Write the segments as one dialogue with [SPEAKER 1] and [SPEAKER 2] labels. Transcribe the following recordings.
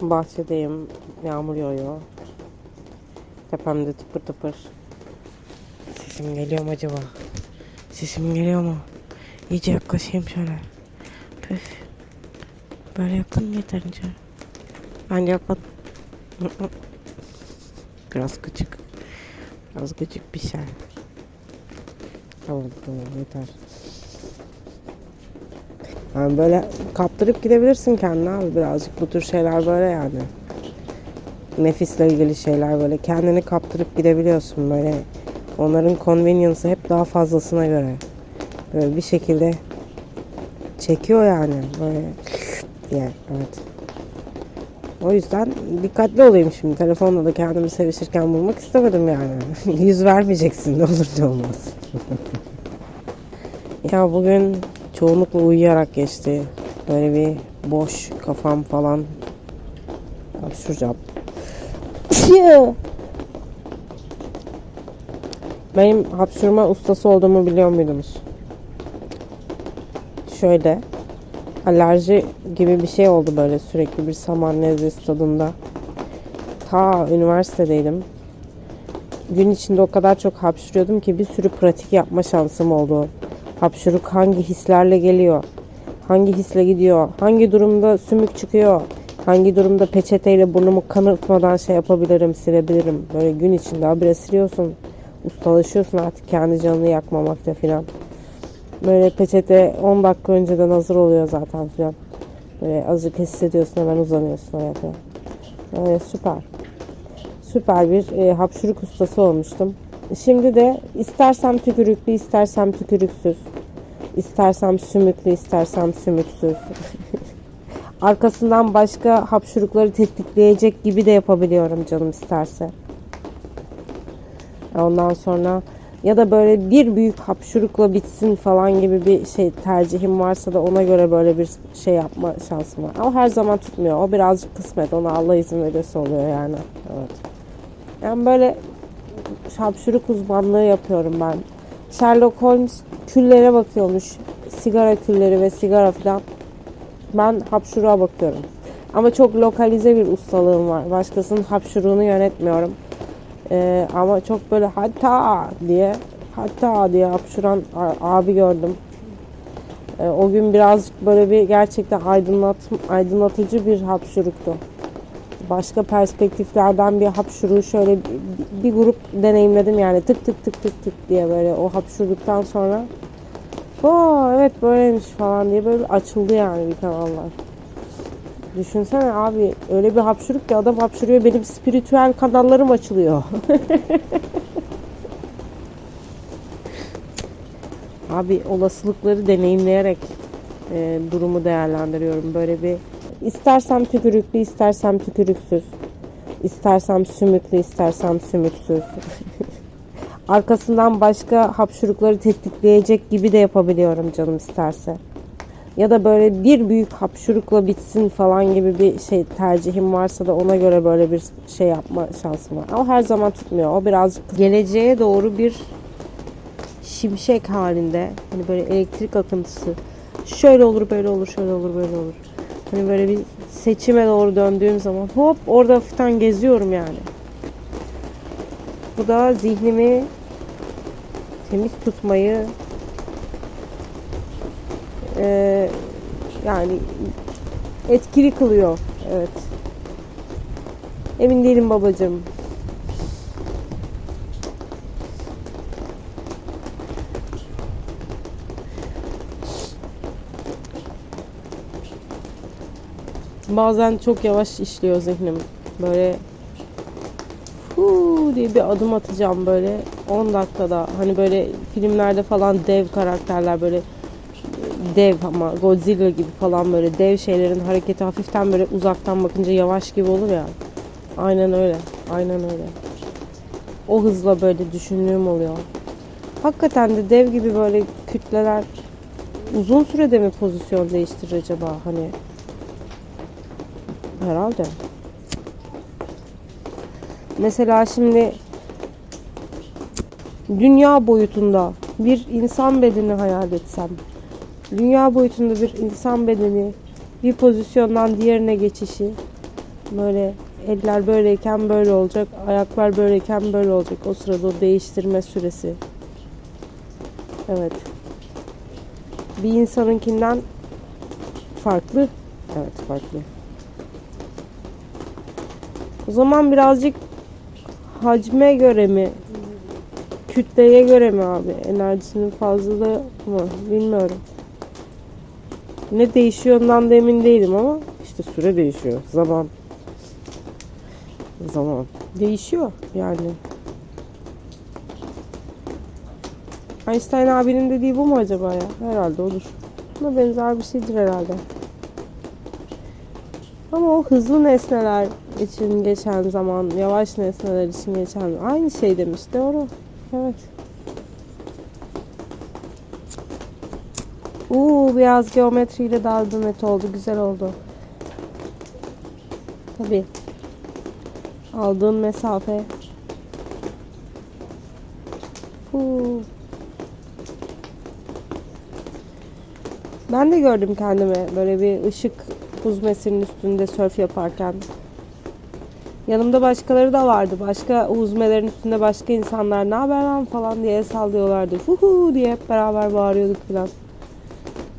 [SPEAKER 1] Bahçedeyim. Yağmur yağıyor. Tepemde tıpır tıpır. Sesim geliyor mu acaba? Sesim geliyor mu? İyice yaklaşayım şöyle. Püf. Böyle yakın yeterince. Bence yakın. Biraz küçük. Biraz küçük bir şey. Tamam tamam yeter. Yani böyle kaptırıp gidebilirsin kendine abi birazcık bu tür şeyler böyle yani. Nefisle ilgili şeyler böyle kendini kaptırıp gidebiliyorsun böyle. Onların convenience'ı hep daha fazlasına göre. Böyle bir şekilde çekiyor yani böyle diye evet. O yüzden dikkatli olayım şimdi. Telefonla da kendimi sevişirken bulmak istemedim yani. Yüz vermeyeceksin ne olur ne olmaz. ya bugün çoğunlukla uyuyarak geçti. Böyle bir boş kafam falan. Hapşuracağım. Benim hapşurma ustası olduğumu biliyor muydunuz? Şöyle alerji gibi bir şey oldu böyle sürekli bir saman nezlesi tadında. Ta üniversitedeydim. Gün içinde o kadar çok hapşırıyordum ki bir sürü pratik yapma şansım oldu. Hapşuruk hangi hislerle geliyor? Hangi hisle gidiyor? Hangi durumda sümük çıkıyor? Hangi durumda peçeteyle burnumu kanırtmadan şey yapabilirim, silebilirim? Böyle gün içinde habire siliyorsun. Ustalaşıyorsun artık kendi canını yakmamakta filan. Böyle peçete 10 dakika önceden hazır oluyor zaten filan. Böyle azıcık hissediyorsun hemen uzanıyorsun oraya. Öyle süper. Süper bir e, hapşuruk ustası olmuştum. Şimdi de istersem tükürüklü, istersem tükürüksüz. İstersem sümüklü, istersem sümüksüz. Arkasından başka hapşurukları tetikleyecek gibi de yapabiliyorum canım isterse. Ondan sonra ya da böyle bir büyük hapşurukla bitsin falan gibi bir şey tercihim varsa da ona göre böyle bir şey yapma şansım var. Ama her zaman tutmuyor. O birazcık kısmet. Ona Allah izin verirse oluyor yani. Evet. Yani böyle hapşuruk uzmanlığı yapıyorum ben. Sherlock Holmes küllere bakıyormuş. Sigara külleri ve sigara falan. Ben hapşuruğa bakıyorum. Ama çok lokalize bir ustalığım var. Başkasının hapşuruğunu yönetmiyorum. Ee, ama çok böyle hatta diye hatta diye hapşuran abi gördüm. Ee, o gün birazcık böyle bir gerçekten aydınlat, aydınlatıcı bir hapşuruktu. Başka perspektiflerden bir hapşuruğu şöyle bir, bir grup deneyimledim yani tık tık tık tık tık diye böyle o hapşurduktan sonra o evet böyleymiş falan diye böyle açıldı yani bir kanallar. Düşünsene abi öyle bir hapşuruk ki adam hapşuruyor benim spiritüel kanallarım açılıyor. abi olasılıkları deneyimleyerek e, durumu değerlendiriyorum. Böyle bir istersem tükürüklü istersem tükürüksüz. İstersem sümüklü istersem sümüksüz. Arkasından başka hapşurukları tetikleyecek gibi de yapabiliyorum canım isterse ya da böyle bir büyük hapşurukla bitsin falan gibi bir şey tercihim varsa da ona göre böyle bir şey yapma şansım var. Ama her zaman tutmuyor. O birazcık geleceğe doğru bir şimşek halinde hani böyle elektrik akıntısı şöyle olur böyle olur şöyle olur böyle olur. Hani böyle bir seçime doğru döndüğüm zaman hop orada hafiften geziyorum yani. Bu da zihnimi temiz tutmayı ee, yani etkili kılıyor. Evet. Emin değilim babacığım. Bazen çok yavaş işliyor zihnim. Böyle huu diye bir adım atacağım böyle 10 dakikada. Hani böyle filmlerde falan dev karakterler böyle dev ama Godzilla gibi falan böyle dev şeylerin hareketi hafiften böyle uzaktan bakınca yavaş gibi olur ya. Aynen öyle. Aynen öyle. O hızla böyle düşündüğüm oluyor. Hakikaten de dev gibi böyle kütleler uzun sürede mi pozisyon değiştirir acaba hani? Herhalde. Mesela şimdi dünya boyutunda bir insan bedeni hayal etsem dünya boyutunda bir insan bedeni bir pozisyondan diğerine geçişi Böyle eller böyleyken böyle olacak, ayaklar böyleyken böyle olacak. O sırada o değiştirme süresi. Evet. Bir insanınkinden farklı. Evet farklı. O zaman birazcık hacme göre mi kütleye göre mi abi enerjinin fazlalığı mı bilmiyorum. Ne değişiyor ondan da emin değilim ama işte süre değişiyor. Zaman. Zaman. Değişiyor yani. Einstein abinin dediği bu mu acaba ya? Herhalde olur. Buna benzer bir şeydir herhalde. Ama o hızlı nesneler için geçen zaman, yavaş nesneler için geçen aynı şey demiş. Doğru. Evet. Uuu biraz geometriyle dalga net oldu. Güzel oldu. Tabii. Aldığın mesafe. Huu. Ben de gördüm kendimi böyle bir ışık huzmesinin üstünde sörf yaparken. Yanımda başkaları da vardı. Başka huzmelerin üstünde başka insanlar ne haber lan falan diye el sallıyorlardı. Fuhu diye hep beraber bağırıyorduk falan.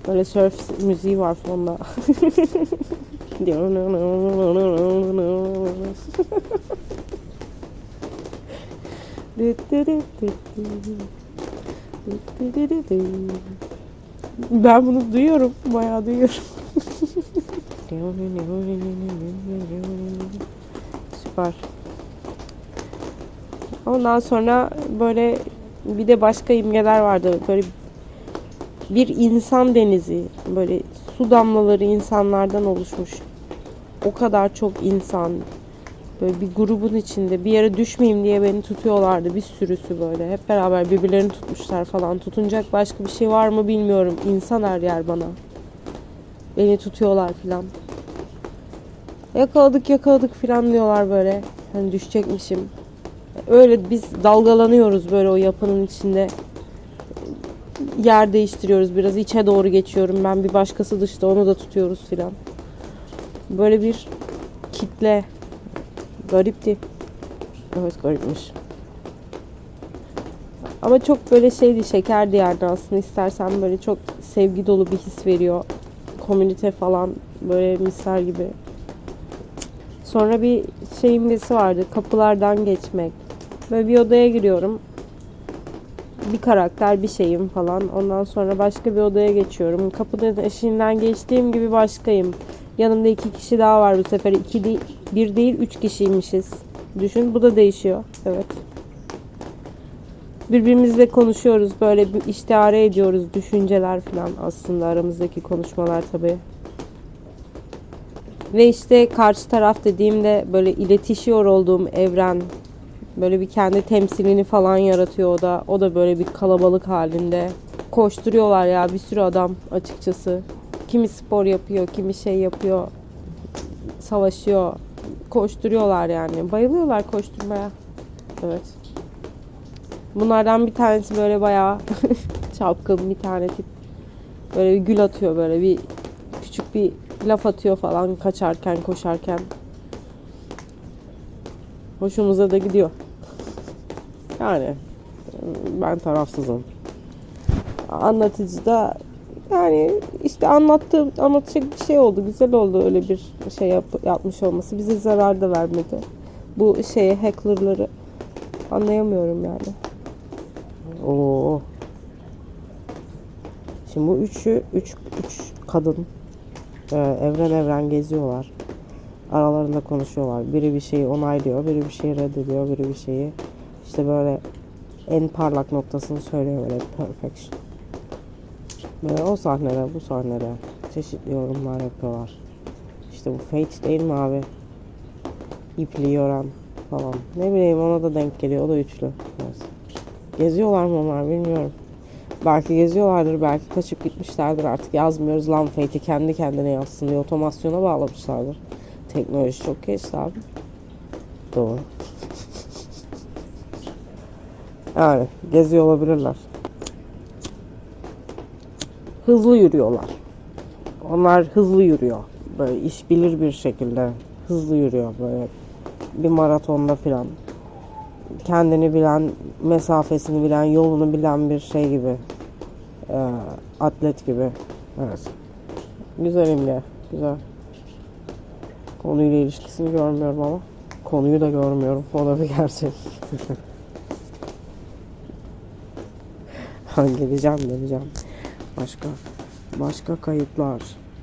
[SPEAKER 1] Böyle surf müziği var fonda. Ben bunu duyuyorum. Bayağı duyuyorum. Süper. Ondan sonra böyle bir de başka imgeler vardı. Böyle bir insan denizi. Böyle su damlaları insanlardan oluşmuş. O kadar çok insan. Böyle bir grubun içinde bir yere düşmeyeyim diye beni tutuyorlardı. Bir sürüsü böyle. Hep beraber birbirlerini tutmuşlar falan. Tutunacak başka bir şey var mı bilmiyorum. İnsan her yer bana. Beni tutuyorlar falan. Yakaladık yakaladık falan diyorlar böyle. Hani düşecekmişim. Öyle biz dalgalanıyoruz böyle o yapının içinde. Yer değiştiriyoruz biraz içe doğru geçiyorum ben bir başkası dışta onu da tutuyoruz filan. Böyle bir kitle garipti. Evet garipmiş. Ama çok böyle şeydi şekerdi yani aslında istersen böyle çok sevgi dolu bir his veriyor. Komünite falan böyle misal gibi. Sonra bir şey imgesi vardı. Kapılardan geçmek. Böyle bir odaya giriyorum. Bir karakter, bir şeyim falan. Ondan sonra başka bir odaya geçiyorum. Kapının eşiğinden geçtiğim gibi başkayım. Yanımda iki kişi daha var bu sefer. İki değil, bir değil, üç kişiymişiz. Düşün, bu da değişiyor. Evet. Birbirimizle konuşuyoruz. Böyle bir istihare ediyoruz. Düşünceler falan aslında aramızdaki konuşmalar tabii. Ve işte karşı taraf dediğimde böyle iletişiyor olduğum evren böyle bir kendi temsilini falan yaratıyor o da. O da böyle bir kalabalık halinde. Koşturuyorlar ya bir sürü adam açıkçası. Kimi spor yapıyor, kimi şey yapıyor. Savaşıyor. Koşturuyorlar yani. Bayılıyorlar koşturmaya. Evet. Bunlardan bir tanesi böyle bayağı çapkın bir tane tip. Böyle bir gül atıyor böyle bir küçük bir laf atıyor falan kaçarken koşarken. Hoşumuza da gidiyor. Yani ben tarafsızım. Anlatıcı da yani işte anlattığım anlatacak bir şey oldu. Güzel oldu öyle bir şey yap, yapmış olması. Bize zarar da vermedi. Bu şeye hacklerları anlayamıyorum yani. Oo. Şimdi bu üçü üç, üç kadın evren evren geziyorlar. Aralarında konuşuyorlar. Biri bir şeyi onaylıyor, biri bir şeyi reddediyor, biri bir şeyi işte böyle en parlak noktasını söylüyor böyle perfection. Böyle o sahnede, bu sahnede çeşitli yorumlar yapıyorlar. İşte bu fate değil mi abi? İpli yoran falan. Ne bileyim ona da denk geliyor. O da üçlü. Neyse. Geziyorlar mı onlar bilmiyorum. Belki geziyorlardır, belki kaçıp gitmişlerdir artık yazmıyoruz lan fate'i kendi kendine yazsın diye otomasyona bağlamışlardır. Teknoloji çok geçti abi. Doğru. Yani geziyor olabilirler. Hızlı yürüyorlar. Onlar hızlı yürüyor. Böyle iş bilir bir şekilde hızlı yürüyor böyle bir maratonda falan. Kendini bilen, mesafesini bilen, yolunu bilen bir şey gibi. Ee, atlet gibi. Evet. Güzel imge. Güzel. Konuyla ilişkisini görmüyorum ama. Konuyu da görmüyorum. O da bir gerçek. Geleceğim geleceğim. Başka başka kayıtlar.